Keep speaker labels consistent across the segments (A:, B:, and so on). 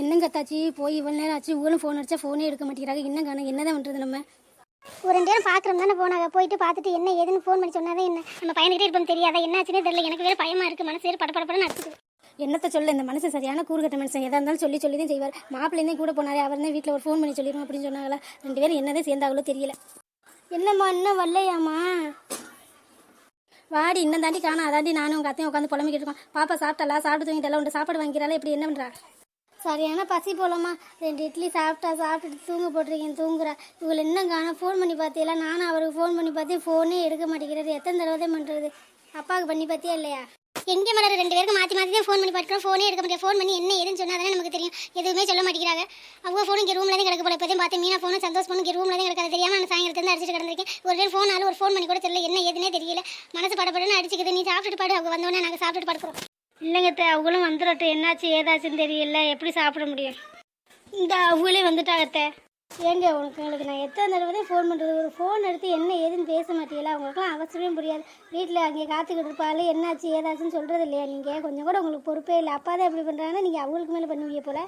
A: என்னங்க தாச்சி போய் இவ்வளோ நேரம் ஆச்சு இவங்களும் ஃபோன் அடிச்சா ஃபோனே எடுக்க மாட்டேங்கிறாங்க. என்ன காணும் என்னதான் பண்ணுறது நம்ம?
B: ஒரு ரெண்டு நேரம் பார்க்குறோம் தானே போனாங்க. போயிட்டு பார்த்துட்டு என்ன ஏதுன்னு ஃபோன் பண்ணி சொன்னாதான் என்ன? நம்ம பையன்கிட்டே இருப்போம் தெரியாதா. என்ன ஆச்சுன்னே தெரியல. எனக்கு வேற பயமா இருக்கு. மனசு வேறு படப்படப்படன்னு அடிச்சுது
A: என்னத்த சொல்ல? இந்த மனுஷன் சரியான கூறுகட்ட மனுஷன். எதா இருந்தாலும் சொல்லி சொல்லி தான் செய்வார் மாப்பிள்ளைந்தே கூட போனாரே. அவர் தான் வீட்டில் ஒரு ஃபோன் பண்ணி சொல்லிடுவோம் அப்படின்னு சொன்னாங்களா? ரெண்டு பேரும் என்னதான் சேர்ந்தாங்களோ தெரியல. என்னம்மா இன்னும் வரலையாம்மா? வாடி இன்னும் தாண்டி காணும். அதாண்டி நானும் உங்கள் அத்தையும் உட்காந்து புலம்பிக்கிட்டு இருக்கோம். பாப்பா சாப்பிட்டலா சாப்பிட்டு தூங்கிட்டலாம் உண்டு சாப்பாடு வாங்கிறாளா இப்படி என்ன பண்ணுறா சரியான பசி போலம்மா. ரெண்டு இட்லி சாப்பிட்டா சாப்பிட்டுட்டு தூங்க போட்டிருக்கேன் தூங்குறா. இவங்களை இன்னும் காணும். ஃபோன் பண்ணி பார்த்தியல நானும் அவருக்கு ஃபோன் பண்ணி பார்த்தேன் ஃபோனே எடுக்க மாட்டேங்கிறது. எத்தனை தடவை தான் பண்ணுறது அப்பாவுக்கு பண்ணி பார்த்தியா இல்லையா?
B: எங்கே மலர் ரெண்டு பேருக்கு மாற்றி மாற்றி தான் ஃபோன் பண்ணி பார்க்குறோம். ஃபோனே எடுக்க முடியாது ஃபோன் பண்ணி என்ன ஏதுன்னு சொன்னால் தானே நமக்கு தெரியும். எதுவுமே சொல்ல மாட்டேங்கிறாங்க. அவங்க ஃபோன் இங்கே ரூமில் தான் கிடக்க போல. இப்போதையும் பார்த்து மீனா ஃபோனும் சந்தோஷ் ஃபோனும் இங்கே ரூமில் தான் கிடக்காது. தெரியாமல் நான் சாயங்காலத்துலேருந்து அடிச்சுட்டு கிடந்திருக்கேன். ஒரு டைம் ஃபோன் ஆளு ஒரு ஃபோன் பண்ணி கூட தெரியல. என்ன ஏதுனே தெரியல. மனசு படப்படன்னு அடிச்சுக்குது. நீ சாப்பிட்டுட்டு பாடு. அவங்க வந்தோடனே நாங்கள் சாப்பிட்டுட்டு படுக்கிறோம்.
A: இல்லைங்க தே அவங்களும் வந்துடட்டும் என்னாச்சு ஏதாச்சுன்னு தெரியல. எப்படி சாப்பிட முடியும்? இந்த அவங்களே வந்துட்டாங்க அத்தை ஏங்க உனக்கு உங்களுக்கு நான் எத்தனை தடவை ஃபோன் பண்ணுறது ஒரு ஃபோன் எடுத்து என்ன ஏதுன்னு பேச மாட்டீங்களா? அவங்களுக்குலாம் அவசரமே புரியாது. வீட்டில் அங்கே காத்துக்கிட்டு இருப்பாள். என்னாச்சு ஏதாச்சுன்னு சொல்கிறது இல்லையா நீங்கள் கொஞ்சம் கூட உங்களுக்கு பொறுப்பே இல்லை. அப்பா தான் எப்படி பண்ணுறாங்கன்னா நீங்கள் அவங்களுக்கு மேலே பண்ணுவீங்க போல.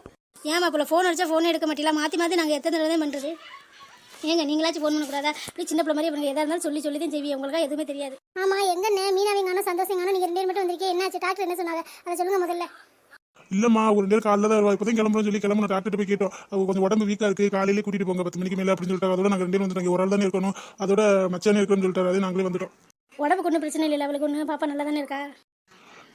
A: ஏன் அப்போ ஃபோன் அடித்தா ஃபோனே எடுக்க மாட்டீங்களா? மாற்றி மாற்றி நாங்கள் எத்தனை தடவை தான் பண்ணுறது ஏங்க நீங்களாச்சும் ஃபோன் பண்ணக்கூடாதா? இப்படி சின்ன பிள்ளை மாதிரி பண்ணுங்க எதாக இருந்தாலும் சொல்லி சொல்லி தான் செய்வீங்க. உங்களுக்கு எதுவுமே தெரியாது.
B: ஆமாம் எங்கண்ணே? மீனாவிங்கானோ சந்தோஷங்கானோ நீங்கள் ரெண்டு பேர் மட்டும் வந்திருக்கீங்க. என்னாச்சு? டாக்டர் என்ன சொன்னாங்க? அதை சொல்லுங்க முதல்ல.
C: இல்லம்மா ஒரு ரெண்டு பேர் காலைல தான் வருவா இப்போதான் கிளம்புறோம் சொல்லி கிளம்புன டாக்டர் போய் கேட்டோம். கொஞ்சம் உடம்பு வீக்கா இருக்கு. காலையிலே கூட்டிட்டு போங்க. பத்து மணிக்கு மேல அப்படின்னு சொல்லிட்டாங்க. அதோட நாங்க ரெண்டு பேரும் வந்துட்டோம். ஒரு ஆள் தானே இருக்கணும். அதோட மச்சானே இருக்கணும்னு சொல்லிட்டாரு. அதே நாங்களே வந்துட்டோம்.
A: உடம்புக்கு ஒன்றும் பிரச்சனை இல்லை அவளுக்கு ஒன்று பாப்பா நல்லா தானே இருக்கா?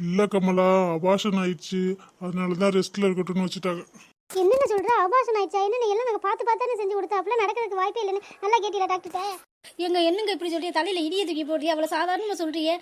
C: இல்ல கமலா அபாஷன் ஆயிடுச்சு. அதனால தான் ரெஸ்ட்ல இருக்கட்டும்னு வச்சுட்டாங்க.
B: என்னென்ன சொல்ற? அபாஷன் ஆயிடுச்சா? என்ன எல்லாம் நாங்கள் பார்த்து பார்த்தானே செஞ்சு கொடுத்தாப்புல? நடக்கிறதுக்கு வாய்ப்பே இல்லைன்னு. நல்லா கேட்டீங்களா டாக்டர்கிட்ட?
A: எங்க என்னங்க இப்படி சொல்றிய தலையில இடிய தூக்கி போடுறிய அவ்வளவு சாதாரணமா சொல்றியே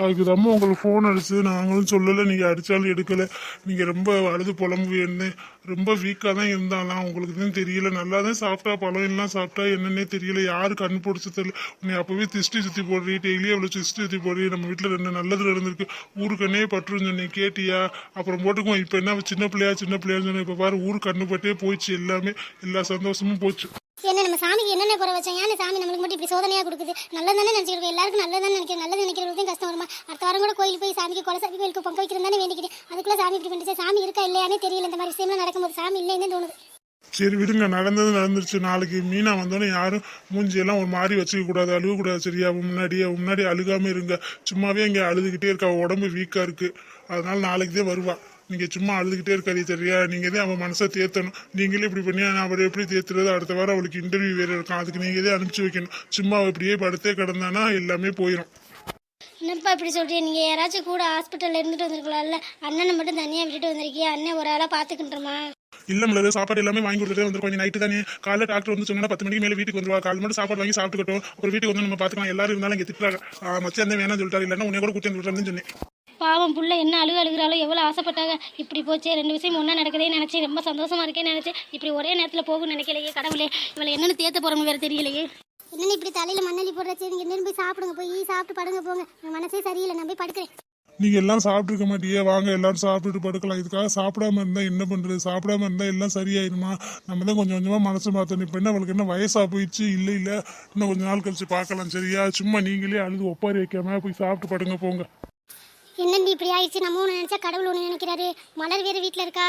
C: அதுக்கு தான் உங்களுக்கு ஃபோன் அடிச்சு நாங்களும் சொல்லலை நீங்கள் அடித்தாலும் எடுக்கலை. நீங்கள் ரொம்ப அழுது புலம்புவேன்னு ரொம்ப வீக்காக தான் இருந்தாலாம் உங்களுக்கு தான் தெரியல. நல்லா தான் சாப்பிட்டா பழம் எல்லாம் சாப்பிட்டா என்னன்னே தெரியல. யாரு கண் பிடிச்சி தெரியல. உன்னை அப்போவே திஷ்டி சுற்றி போடுறீ டெய்லியும் அவ்வளோ திஷ்டி சுற்றி போடுறீ. நம்ம வீட்டில் ரெண்டு நல்லது நடந்திருக்கு. ஊருக்கண்ணே பற்றுன்னு சொன்னி கேட்டியா? அப்புறம் போட்டுக்குவோம். இப்போ என்ன சின்ன பிள்ளையா சின்ன பிள்ளையான்னு சொன்னேன். இப்போ பாரு ஊர் கண்ணு பட்டே போயிடுச்சு எல்லாமே. எல்லா சந்தோஷமும் போச்சு.
B: என்ன நம்ம சாமிக்கு என்னென்ன குறை வச்சோம் ஏன் சாமி நம்மளுக்கு மட்டும் இப்படி சோதனையாக கொடுக்குது? நல்லது தானே நினச்சிக்கிறோம் எல்லாருக்கும் நல்லதானே நினைக்கிறேன் நல்லது நினைக்கிறவங்களுக்கும் கஷ்டம் வரும்? அடுத்த வாரம் கூட கோயில் போய் சாமிக்கு கொலை சாமி கோயிலுக்கு பொங்க வைக்கிறதானே தானே அதுக்குள்ள சாமி இப்படி பண்ணிச்சு சாமி இருக்கா இல்லையானே தெரியல இந்த மாதிரி விஷயம்லாம் நடக்கும்போது சாமி இல்லைன்னு தோணுது.
C: சரி விடுங்க நடந்தது நடந்துருச்சு. நாளைக்கு மீனா வந்தோடனே யாரும் மூஞ்சியெல்லாம் ஒரு மாதிரி வச்சுக்க கூடாது அழுக கூடாது சரியா முன்னாடியே முன்னாடி அழுகாம இருங்க. சும்மாவே இங்கே அழுதுகிட்டே இருக்கா உடம்பு வீக்கா இருக்கு. அதனால நாளைக்கு தான் வருவா. நீங்க சும்மா அழுதுகிட்டே இருக்காது சரியா? நீங்க தான் அவன் மனசை தேர்த்தணும் நீங்களே இப்படி பண்ணி நான் அவரை எப்படி தேத்துறது? அடுத்த வாரம் அவளுக்கு இன்டர்வியூ வேற இருக்கும். அதுக்கு நீங்க தான் அனுப்பிச்சு வைக்கணும். சும்மா இப்படியே படுத்தே கிடந்தானா எல்லாமே போயிடும்
A: என்னப்பா இப்படி சொல்றீங்க? நீங்க யாராச்சும் கூட ஹாஸ்பிட்டல்ல இருந்துட்டு வந்திருக்கலாம்ல. அண்ணனை மட்டும் தனியா விட்டுட்டு வந்திருக்கிய? அண்ணன் ஒரு ஆளா பாத்துக்கின்றமா
C: இல்ல மலர் சாப்பாடு எல்லாமே வாங்கி கொடுத்துட்டு வந்துருக்கோம். நைட்டு தானே? காலைல டாக்டர் வந்து சொன்னா பத்து மணிக்கு மேல வீட்டுக்கு வந்துருவா. காலை மட்டும் சாப்பாடு வாங்கி சாப்பிட்டுக்கட்டும். அப்புறம் வீட்டுக்கு வந்து நம்ம பாத்துக்கலாம். எல்லாரும் இருந்தாலும் இங்க திட்டுறாங்க. ஆ, மச்சான் தான் வேணாம்னு சொல்லிட்டாரு. இல்லைன்னா உன்னை கூட கூட்டி வந்து சொன்னேன்.
A: பாவம் புள்ள என்ன அழுக அழுகிறாளோ எவ்வளவு ஆசைப்பட்டாங்க. இப்படி போச்சே. ரெண்டு விஷயம் ஒண்ணா நடக்குதே நினைச்சு ரொம்ப சந்தோஷமா இருக்கேன்னு நினைச்சு இப்படி ஒரே நேரத்துல போகும்னு நினைக்கலையே கடவுளே. இவளை என்னன்னு தேத்த போறோம்னு வேற தெரியலையே.
B: என்னென்ன இப்படி தலையில மண்ணள்ளி போடுறச்சு நீங்க என்ன போய் சாப்பிடுங்க போய் சாப்பிட்டு படுங்க போங்க. என் மனசே சரியில்லை நான் போய் படுக்கிறேன்.
C: நீங்க எல்லாம் சாப்பிட்டு இருக்க மாட்டியே வாங்க எல்லாரும் சாப்பிட்டுட்டு படுக்கலாம். இதுக்காக சாப்பிடாம இருந்தா என்ன பண்றது? சாப்பிடாம இருந்தா எல்லாம் சரியாயிருமா? நம்ம தான் கொஞ்சம் கொஞ்சமா மனசு மாத்தணும். இப்ப என்ன அவளுக்கு என்ன வயசா போயிடுச்சு? இல்ல இல்ல. இன்னும் கொஞ்ச நாள் கழிச்சு பார்க்கலாம். சரியா? சும்மா நீங்களே அழுது ஒப்பாரி வைக்காம போய் சாப்பிட்டு படுங்க போங்க.
B: என்னண்டி இப்படி ஆயிடுச்சு? நம்ம ஒன்று நினைச்சா கடவுள் ஒன்று நினைக்கிறாரு. மலர் வேறு வீட்டில் இருக்கா?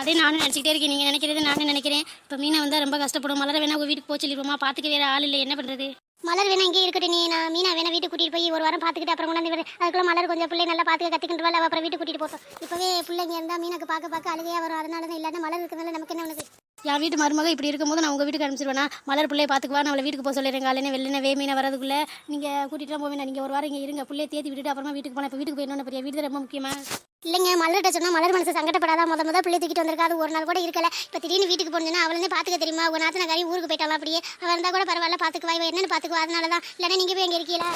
A: அதே நானும் நினச்சிக்கிட்டே இருக்கேன். நீங்கள் நினைக்கிறது நானும் நினைக்கிறேன். இப்போ மீனா வந்தால் ரொம்ப கஷ்டப்படும். மலர வேணா உங்கள் வீட்டுக்கு போக சொல்லிடுவோமா. பார்த்துக்க வேற ஆள் இல்லை. என்ன பண்ணுறது
B: மலர் வேணா இங்கே இருக்கட்டும் நீ. நான் மீனா வேணா வீட்டுக்கு கூட்டிட்டு போய் ஒரு வாரம் பார்த்துக்கிட்டு அப்புறம் கொண்டாந்து அதுக்குள்ள மலர் கொஞ்சம் பிள்ளை நல்லா பார்த்துக்க கற்றுக்கிட்டு அவ அப்புறம் வீட்டுக்கு கூட்டிட்டு போட்டோம் இப்போவே பிள்ளைங்க இருந்தால் மீனாக்கு பார்க்க பார்க்க அழுகையா வரும். அதனால தான் இல்லாத மலர் இருக்கிறதுனால நமக்கு என்ன உனக்கு?
A: என் வீட்டு மருமக இப்படி இருக்கும்போது நான் உங்கள் வீட்டுக்கு அனுப்பிச்சிருவேனா? மலர் பிள்ளைய பார்த்துக்குவா நான் அவளை வீட்டுக்கு போக சொல்லிடுறேன். காலையில வெள்ளன வே மீனை வரதுக்குள்ளே நீங்கள் கூட்டிகிட்டு போவேன்? நீங்கள் ஒரு வாரம் இங்கே இருங்க. பிள்ளைய தேத்தி விட்டுட்டு அப்புறமா வீட்டுக்கு போனால் இப்போ வீட்டுக்கு போயிடணும் பெரிய வீடு ரொம்ப முக்கியமா?
B: இல்லைங்க மலர்கிட்ட சொன்னால் மலர் மனசு சங்கடப்படாதான் முத முத பிள்ளை தூக்கிட்டு வந்திருக்கா அது ஒரு நாள் கூட இருக்கல. இப்போ திடீர்னு வீட்டுக்கு போனோம்னா அவளே பார்த்துக்க தெரியுமா? ஒரு நாத்து நான் ஊருக்கு போயிட்டாலும் அப்படியே? அவள் இருந்தால் கூட பரவாயில்ல பார்த்துக்குவா இவன் என்னன்னு பார்த்துக்குவா அதனால தான் இல்லைன்னா நீங்கள் போய் எங்கே இருக்கீங்களா?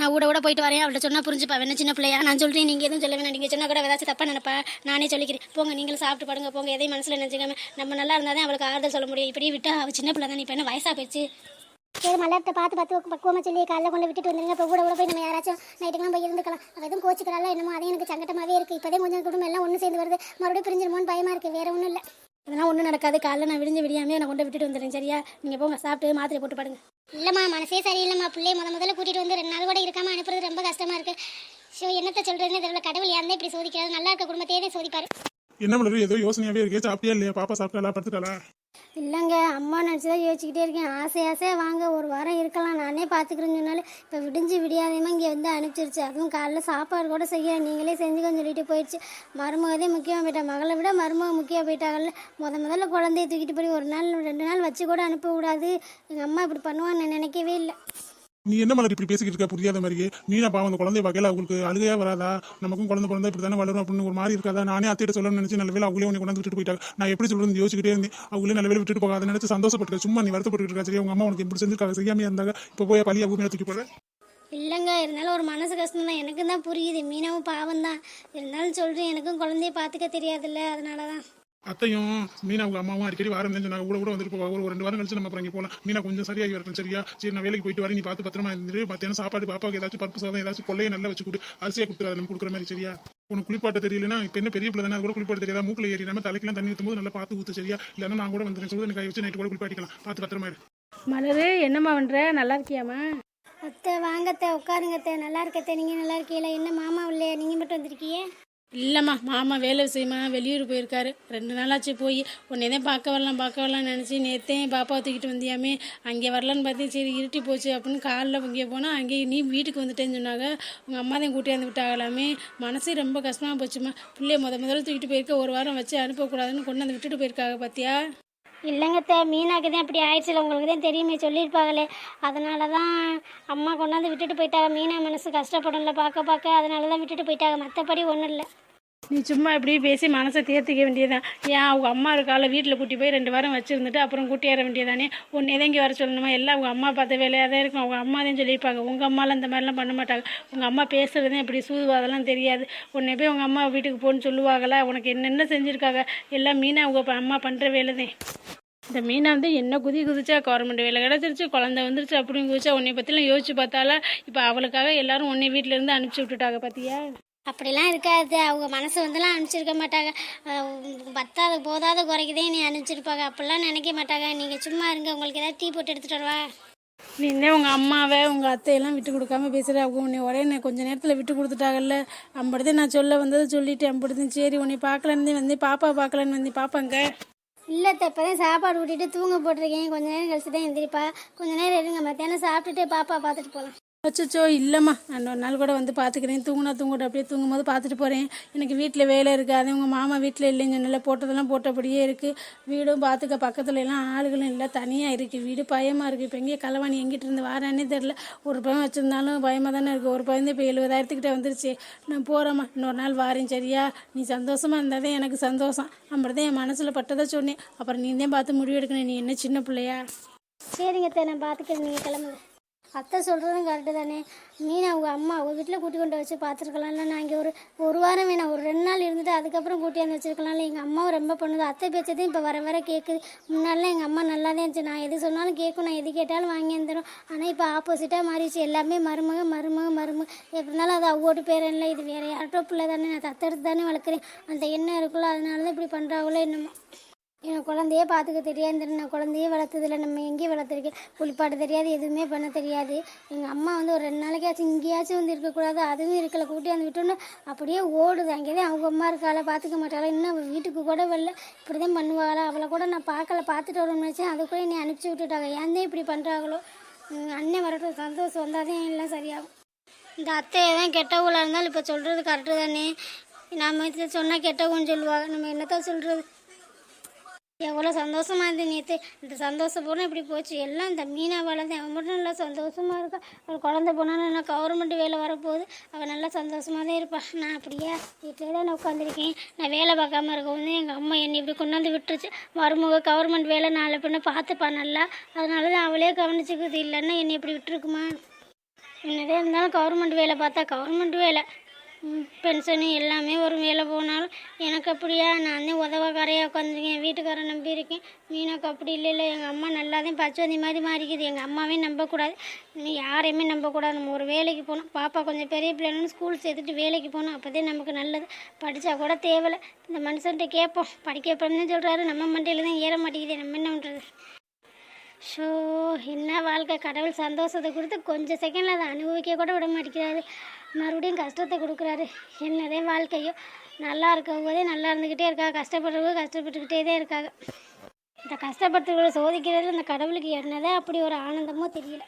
A: நான் கூட கூட போயிட்டு வரேன் அவள்கிட்ட சொன்னா புரிஞ்சுப்பா. என்ன சின்ன பிள்ளையா? நான் சொல்கிறேன் நீங்கள் எதுவும் சொல்ல வேணாம். நீங்கள் சொன்னா கூட ஏதாச்சும் தப்பாக நினைப்பா. நானே சொல்லிக்கிறேன். போங்க நீங்களும் சாப்பிட்டு படுங்க போங்க. எதையும் மனசில் நினச்சிக்காம. நம்ம நல்லா இருந்தால் தான் அவளுக்கு ஆறுதல் சொல்ல முடியும். இப்படியே விட்டா அவள் சின்ன பிள்ளை தான். இப்போ என்ன வயசாக போயிடுச்சு?
B: சரி மலர்கிட்ட பார்த்து பார்த்து பக்குவமாக சொல்லி காலைல கொண்டு விட்டுட்டு வந்துருங்க. இப்போ கூட கூட போய் நம்ம யாராச்சும் நைட்டுக்கெல்லாம் போய் இருந்துக்கலாம். அவள் எதுவும் கோச்சிக்கிறாளோ என்னமோ அதே எனக்கு சங்கட்டமாகவே இருக்குது இப்போதே கொஞ்சம் குடும்பம் எல்லாம் ஒன்று சேர்ந்து வருது. மறுபடியும் பிரிஞ்சிருமோன்னு பயமாக இருக்குது வேற ஒன்றும் இல்லை.
A: அதெல்லாம் ஒன்றும் நடக்காது. காலைல நான் விடிஞ்சு விடியாமே நான் கொண்டு விட்டுட்டு வந்துடுறேன். சரியா? நீங்கள் போங்க சாப்பிட்டு மாத்திரை போட்டு படுங்க.
B: இல்லைம்மா மனசே சரியில்லைம்மா. பிள்ளைய முத முதல்ல கூட்டிகிட்டு வந்து ரெண்டு நாள் கூட இருக்காமல் அனுப்புறது ரொம்ப கஷ்டமாக இருக்குது ஷோ என்னத்தை சொல்கிறதுன்னு தெரியல. கடவுள் யாருந்தே இப்படி சோதிக்கிறாரு. நல்லா இருக்க குடும்பத்தையே சோதிப்பாரு.
C: என்ன மலர்? ஏதோ யோசனையாவே இருக்கே. சாப்பிட்டியா இல்லையா? பாப்பா சாப்பிட்டாளா? படுத்துட்டாளா?
A: இல்லைங்க அம்மா நினச்சி தான் யோசிச்சுக்கிட்டே இருக்கேன். ஆசை ஆசையாக வாங்க ஒரு வாரம் இருக்கலாம். நானே பார்த்துக்கிறேன்னு சொன்னாலும் இப்போ விடிஞ்சு விடியாதேமா இங்கே வந்து அனுப்பிச்சிருச்சு. அதுவும் காலைல சாப்பாடு கூட செய்ய நீங்களே செஞ்சுக்கன்னு சொல்லிட்டு போயிடுச்சு. மருமகதே முக்கியமாக போயிட்டா. மகளை விட மருமக முக்கியம் போயிட்டாங்கல்ல. முத முதல்ல குழந்தைய தூக்கிட்டு போய் ஒரு நாள் ரெண்டு நாள் வச்சு கூட அனுப்பக்கூடாது. எங்கள் அம்மா இப்படி பண்ணுவான்னு நினைக்கவே இல்லை.
C: நீ என்ன மலர் இப்படி பேசிக்கிட்டு இருக்க? புரியாத மாதிரியே. மீனா பாவம் அந்த குழந்தைய வகையில அவங்களுக்கு அழுகையா வராதா? நமக்கும் குழந்தை குழந்தை இப்படி தானே வளரும் அப்படின்னு ஒரு மாதிரி இருக்காதா? நானே அத்தையிட்ட சொல்லணும்னு நினைச்சு நல்ல வேலை அவங்களே உன்னை கொண்டாந்து விட்டுட்டு போயிட்டாங்க. நான் எப்படி சொல்றது யோசிக்கிட்டே இருந்தேன். அவங்களே நல்ல வேலை விட்டுட்டு போகாத நினைச்சு சந்தோஷப்பட்டு சும்மா நீ வருத்தப்பட்டு இருக்கா? சரி உங்க அம்மா உனக்கு எப்படி செஞ்சிருக்காங்க. செய்யாமே இருந்தாங்க. இப்போ போய் பழி அவங்க தூக்கி போடுற?
A: இல்லைங்க இருந்தாலும் ஒரு மனசு கஷ்டம் தான் எனக்கும் தான் புரியுது. மீனவும் பாவம் தான் இருந்தாலும் சொல்கிறேன் எனக்கும் குழந்தைய பார்த்துக்க தெரியாதுல்ல. அதனால தான்
C: அத்தையும் மீனா அவங்க அம்மாவும் அடிக்கடி வாரம் சொன்னாங்க. கூட கூட வந்துட்டு போவாங்க ஒரு ரெண்டு வாரம் கழிச்சு நம்ம அப்புறம் இங்கே போகலாம் மீனா கொஞ்சம் சரியாகி வரட்டும் சரியா? சரி நான் வேலைக்கு போயிட்டு வரேன். நீ பார்த்து பத்திரமா இருந்துட்டு மத்தியானம் சாப்பாடு பாப்பாவுக்கு ஏதாச்சும் பருப்பு சாதம் ஏதாச்சும் கொள்ளையை நல்லா வச்சு கொடு. அரிசியாக கொடுத்துரு நம்ம கொடுக்குற மாதிரி சரியா? உனக்கு குளிப்பாட்ட தெரியலனா இப்போ என்ன பெரிய பிள்ளை தானே கூட குளிப்பாட்ட தெரியாதா? மூக்கில் ஏறி நம்ம தலைக்கெல்லாம் தண்ணி ஊற்றும் போது நல்லா பார்த்து ஊற்று சரியா? இல்லைன்னா நான் கூட வந்து சொல்லுது எனக்கு வச்சு நைட்டு கூட குளிப்பாட்டிக்கலாம். பார்த்து பத்திரமா இரு.
D: மலரு என்னம்மா பண்ற? நல்லா இருக்கியாம்மா?
A: அத்தை வாங்கத்தை உட்காருங்கத்தை நல்லா இருக்கத்தை நீங்கள் நல்லா இருக்கீங்களா? என்ன மாமா இல்லையா நீங்கள் மட்டும் வந்திருக்கீங்க?
D: இல்லைம்மா மாமா வேலை விஷயமா வெளியூர் போயிருக்காரு. ரெண்டு நாளாச்சு போய் உன்னை தான் பார்க்க வரலாம் பார்க்க வரலாம்னு நினச்சி நேற்றே பாப்பாவை தூக்கிட்டு வந்தியாமே. அங்கே வரலான்னு பார்த்தேன் சரி இருட்டி போச்சு அப்படின்னு காலில் இங்கே போனால் அங்கேயே நீ வீட்டுக்கு வந்துட்டேன்னு சொன்னாங்க. உங்கள் அம்மா தான் கூட்டியாந்து விட்டாகலாமே. மனசே ரொம்ப கஷ்டமாக போச்சுமா பிள்ளைய முத முதல்ல தூக்கிட்டு போயிருக்க ஒரு வாரம் வச்சு அனுப்பக்கூடாதுன்னு கொண்டு வந்து விட்டுட்டு போயிருக்காங்க பார்த்தியா
A: இல்லைங்கத்த மீனாக்கு தான் இப்படி ஆயிடுச்சுல உங்களுக்கு தான் தெரியுமே சொல்லியிருப்பாங்களே. அதனால தான் அம்மா கொண்டாந்து விட்டுட்டு போயிட்டாங்க. மீனா மனசு கஷ்டப்படும்ல பார்க்க பார்க்க. அதனால தான் விட்டுட்டு போயிட்டாங்க. மற்றபடி ஒன்றும் இல்லை.
D: நீ சும்மா இப்படி பேசி மனசை தேர்த்திக்க வேண்டியதான் ஏன் அவங்க அம்மா இருக்கால வீட்டில் கூட்டி போய் ரெண்டு வாரம் வச்சுருந்துட்டு அப்புறம் கூட்டியேற வேண்டியதானே? உன்னை எதங்கி இங்கே வர சொல்லணுமா? எல்லாம் அவங்க அம்மா பார்த்த வேலையாக தான் இருக்கும். அவங்க அம்மா தான் சொல்லியிருப்பாங்க. உங்கள் அம்மாலாம் இந்த மாதிரிலாம் பண்ண மாட்டாங்க. உங்கள் அம்மா பேசுறது இப்படி சூதுவாதெல்லாம் தெரியாது. உன்னை போய் உங்கள் அம்மா வீட்டுக்கு போன்னு சொல்லுவாங்களா? உனக்கு என்னென்ன செஞ்சுருக்காங்க? எல்லாம் மீனா அவங்க அம்மா பண்ணுற வேலை தான் இந்த மீனை வந்து என்ன குதி குதிச்சா? கவர்மெண்ட் வேலை கிடச்சிருச்சு. குழந்தை வந்துருச்சு. அப்படின்னு குதிச்சா உன்னை பற்றிலாம் யோசிச்சு பார்த்தால இப்போ அவளுக்காக எல்லாரும் உன்னை வீட்டிலேருந்து அனுப்பிச்சி விட்டுட்டாங்க பார்த்தியா
A: அப்படிலாம் இருக்காது. அவங்க மனசு வந்துலாம் அனுப்பிச்சிருக்க மாட்டாங்க. பத்தாத போதாத குறைக்குதே நீ அனுப்பிச்சிருப்பாங்க. அப்படிலாம் நினைக்க மாட்டாங்க. நீங்கள் சும்மா இருங்க. உங்களுக்கு ஏதாவது டீ போட்டு எடுத்துகிட்டு வரவா?
D: நீ இன்னும் உங்கள் அம்மாவை உங்கள் அத்தையெல்லாம் விட்டு கொடுக்காம பேசுகிற அவங்க உன்னை ஒரே நான் கொஞ்ச நேரத்தில் விட்டு கொடுத்துட்டாங்கல்ல. அம்படுதே நான் சொல்ல வந்ததை சொல்லிட்டு அம்படுதேன் சரி உன்னை பார்க்கலன்னு வந்தேன். பாப்பா பார்க்கலன்னு வந்தேன். பாப்பாங்க
A: இல்லை இப்போ தான் சாப்பாடு ஊட்டிட்டு தூங்க போட்டிருக்கேன். கொஞ்ச நேரம் கழிச்சு தான் எந்திரிப்பா. கொஞ்ச நேரம் இருங்க. மத்தியானம் சாப்பிட்டுட்டு பாப்பா பார்த்துட்டு போகலாம்
D: அச்சோ இல்லைம்மா. நான் ஒரு நாள் கூட வந்து பார்த்துக்கிறேன். தூங்கினா தூங்கட்டும். அப்படியே தூங்கும்போது பார்த்துட்டு போகிறேன் எனக்கு வீட்டில் வேலை இருக்குது உங்கள் மாமா வீட்டில் இல்லைன்னு நல்லா போட்டதெல்லாம் போட்டபடியே இருக்குது வீடும் பார்த்துக்க பக்கத்துல எல்லாம் ஆளுகளும் இல்லை. தனியாக இருக்குது வீடு பயமாக இருக்குது இப்போ எங்கேயே களவாணி எங்கிட்ட இருந்து வாரானே தெரில ஒரு பையன் வச்சுருந்தாலும் பயமாக தானே இருக்குது ஒரு பையன் இப்போ எழுபதாயிரத்துக்கிட்ட வந்துருச்சு. நான் போகிறேம்மா இன்னொரு நாள் வாரேன் சரியா? நீ சந்தோஷமாக இருந்தால் தான் எனக்கு சந்தோஷம். அப்படிதான் என் மனசில் பட்டதை சொன்னேன். அப்புறம் நீ தான் பார்த்து முடிவெடுக்கணும். நீ என்ன சின்ன பிள்ளையா?
A: சரிங்க நான் பார்த்துக்கிறேன். நீங்கள் கிளம்புங்க. அத்தை சொல்கிறதும் கரெக்டு தானே. மீன் அவங்க அம்மா அவங்க வீட்டில் கூட்டி கொண்டு வச்சு பார்த்துருக்கலாம்ல நான் இங்கே ஒரு ஒரு வாரம் வேணாம் ஒரு ரெண்டு நாள் இருந்துட்டு அதுக்கப்புறம் கூட்டியாந்து வச்சிருக்கலாம்ல எங்கள் அம்மாவும் ரொம்ப பண்ணுது. அத்தை பேச்சதையும் இப்போ வர வர கேட்குது முன்னாடிலாம் எங்கள் அம்மா நல்லா தான் இருந்துச்சு. நான் எது சொன்னாலும் கேட்கும். நான் எது கேட்டாலும் வாங்கி வந்துடும் ஆனால் இப்போ ஆப்போசிட்டாக மாறிடுச்சு. எல்லாமே மருமக மருமக மருமக. எப்படி இருந்தாலும் அது அவ்வோட்டு பேரன்ல இது வேறு யார்ட்டோ பிள்ளை தானே. நான் தத்தெடுத்து தானே வளர்க்குறேன். அந்த எண்ணம் இருக்குல்ல. அதனால தான் இப்படி பண்ணுறாங்களோ என்னமோ. எனக்கு குழந்தையே பார்த்துக்க தெரியாது. நான் குழந்தையே வளர்த்ததில்ல. நம்ம எங்கேயும் வளர்த்துருக்கேன் குளிப்பாட்ட தெரியாது. எதுவுமே பண்ண தெரியாது. எங்கள் அம்மா வந்து ஒரு ரெண்டு நாளைக்காச்சும் இங்கேயாச்சும் வந்து இருக்கக்கூடாது. அதுவும் இருக்கல. கூட்டி வந்து விட்டோன்னு அப்படியே ஓடுது. அங்கேயே அவங்க அம்மா இருக்காள? பார்த்துக்க மாட்டாளா? இன்னும் அவள் வீட்டுக்கு கூட வரல. இப்படி தான் பண்ணுவாளா? அவளை கூட நான் பார்க்கல. பார்த்துட்டு வரணும்னு நினச்சேன். அது கூட என்னை அனுப்பிச்சி விட்டுட்டாங்க. ஏன் தான் இப்படி பண்ணுறாங்களோ அண்ணன் வரட்டும். சந்தோஷம் வந்தால் தான் எல்லாம் சரியாகும். இந்த அத்தையை தான் கெட்டவங்களா இருந்தாலும் இப்போ சொல்கிறது கரெக்டு தானே. நம்ம இது சொன்னால் கெட்டவங்கன்னு சொல்லுவாங்க. நம்ம என்னத்தான் சொல்கிறது எவ்வளோ சந்தோஷமாக இருந்து நேற்று இந்த சந்தோஷம் பூரா இப்படி போச்சு. எல்லாம் இந்த மீனாவால் தான் அவன் மட்டும் நல்லா சந்தோஷமா இருக்கா. அவள் குழந்த போனாலும் என்ன கவர்மெண்ட் வேலை வரப்போகுது. அவள் நல்லா சந்தோஷமாக தான் இருப்பாள் நான் அப்படியே வீட்டிலே தான் நான் உட்காந்துருக்கேன் நான் வேலை பார்க்காம இருக்கவும் எங்கள் அம்மா என்னை இப்படி கொண்டாந்து விட்டுருச்சு. மருமக கவர்மெண்ட் வேலை நாலு பின்ன பார்த்துப்பா நல்லா. அதனால தான் அவளே கவனிச்சுக்குது. இல்லைன்னா என்னை இப்படி விட்டுருக்குமா? என்னதே இருந்தாலும் கவர்மெண்ட் வேலை பார்த்தா கவர்மெண்ட் வேலை. பென்ஷனு எல்லாமே ஒரு வேலை போனாலும் எனக்கு அப்படியா? நானே உதவக்காரையாக உட்காந்துருக்கேன். என் வீட்டுக்காரன் நம்பி இருக்கேன். மீனாக்கு அப்படி இல்லை இல்லை. எங்கள் அம்மா நல்லா தான் பச்சோந்தி மாதிரி மாறிக்குது. எங்கள் அம்மாவே நம்பக்கூடாது. நீ யாரையுமே நம்பக்கூடாது. நம்ம ஒரு வேலைக்கு போகணும். பாப்பா கொஞ்சம் பெரிய பிள்ளைன்னு ஸ்கூல் சேர்த்துட்டு வேலைக்கு போகணும். அப்போதே நமக்கு நல்லது. படித்தா கூட தேவையில்ல. இந்த மனுஷன்ட்ட கேட்போம். படிக்க வைப்போம்னு சொல்கிறாரு நம்ம மண்டையில் தான் ஏற மாட்டேங்குது. நம்ம என்ன பண்ணுறது ஷோ என்ன வாழ்க்கை? கடவுள் சந்தோஷத்தை கொடுத்து கொஞ்சம் செகண்டில் அதை அனுபவிக்க கூட விட மாட்டேங்கிறாரு. மறுபடியும் கஷ்டத்தை கொடுக்குறாரு. என்னதே வாழ்க்கையோ நல்லா இருக்கவங்களே நல்லா இருந்துக்கிட்டே இருக்காங்க கஷ்டப்படுறவங்க கஷ்டப்பட்டுக்கிட்டே தான் இருக்காங்க இந்த கஷ்டப்படுத்துறவங்களை சோதிக்கிறதுல இந்த கடவுளுக்கு என்னதான் அப்படி ஒரு ஆனந்தமோ தெரியல.